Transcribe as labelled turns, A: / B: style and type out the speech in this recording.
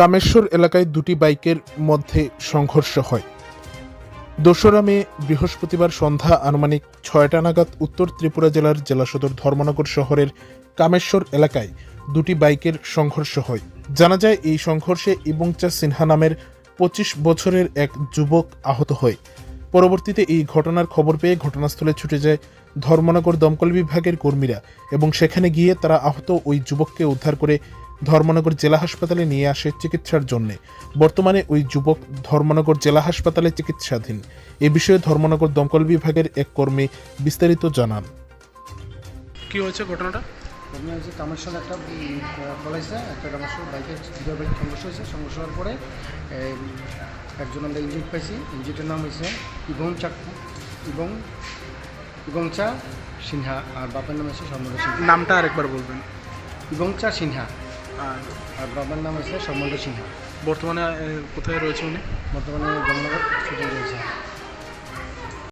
A: কামেশ্বর এলাকায় দুটি বাইকের মধ্যে সংঘর্ষ হয়। দোসরা মে বৃহস্পতিবার সন্ধ্যা আনুমানিক ছয়টা নাগাদ উত্তর ত্রিপুরা জেলার জেলা সদর ধর্মনগর শহরের কামেশ্বর এলাকায় দুটি বাইকের সংঘর্ষ হয়। জানা যায়, এই সংঘর্ষে ইবংচা সিনহা নামের পঁচিশ বছরের এক যুবক আহত হয়। পরবর্তীতে এই ঘটনার খবর পেয়ে ঘটনাস্থলে ছুটে যায় ধর্মনগর দমকল বিভাগের কর্মীরা এবং সেখানে গিয়ে তারা আহত ওই যুবককে উদ্ধার করে ধর্মনগর জেলা হাসপাতালে নিয়ে আসে চিকিৎসার জন্য। বর্তমানে ওই যুবক ধর্মনগর জেলা হাসপাতালে চিকিৎসাধীন। এ বিষয়ে ধর্মনগর দমকল বিভাগের এক কর্মী বিস্তারিত জানান।
B: কি হয়েছে ঘটনাটা?
C: ঘটনা হয়েছে কামেশ্বর একটা কলেজে একটা কামেশ্বর বাইকের বাইক সংঘর্ষ হয়েছে। সংঘর্ষ হওয়ার পরে একজন আমরা ইঞ্জিন পাইছি। ইঞ্জিটের নাম হয়েছে ইবং চাকু। ইবং ইবংচা সিনহা আর বাপের নাম হয়েছে সম্বন্ধ সিনহা।
B: নামটা আরেকবার বলবেন।
C: ইবংচা সিনহা।
B: আর
C: আর বাবার নাম হয়েছে সম্বন্ধ সিনহা।
B: বর্তমানে কোথায় রয়েছে উনি?
C: বর্তমানে রয়েছে